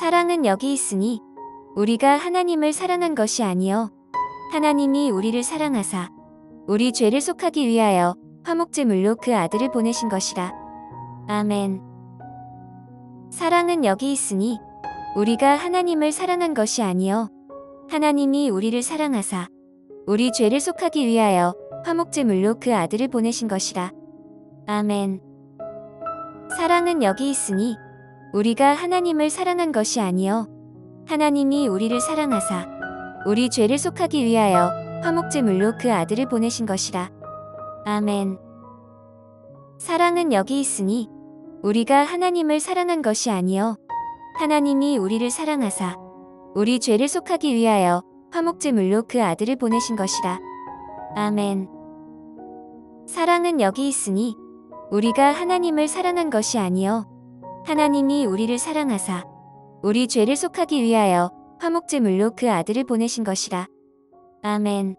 사랑은 여기 있으니 우리가 하나님을 사랑한 것이 아니요 하나님이 우리를 사랑하사 우리 죄를 속하기 위하여 화목제물로 그 아들을 보내신 것이라. 아멘. 사랑은 여기 있으니 우리가 하나님을 사랑한 것이 아니요 하나님이 우리를 사랑하사 우리 죄를 속하기 위하여 화목제물로 그 아들을 보내신 것이라. 아멘. 사랑은 여기 있으니 우리가 하나님을 사랑한 것이 아니요 하나님이 우리를 사랑하사 우리 죄를 속하기 위하여 화목제물로 그 아들을 보내신 것이라. 아멘. 사랑은 여기 있으니 우리가 하나님을 사랑한 것이 아니요 하나님이 우리를 사랑하사 우리 죄를 속하기 위하여 화목제물로 그 아들을 보내신 것이라. 아멘. 사랑은 여기 있으니 우리가 하나님을 사랑한 것이 아니요 하나님이 우리를 사랑하사 우리 죄를 속하기 위하여 화목제물로 그 아들을 보내신 것이라. 아멘.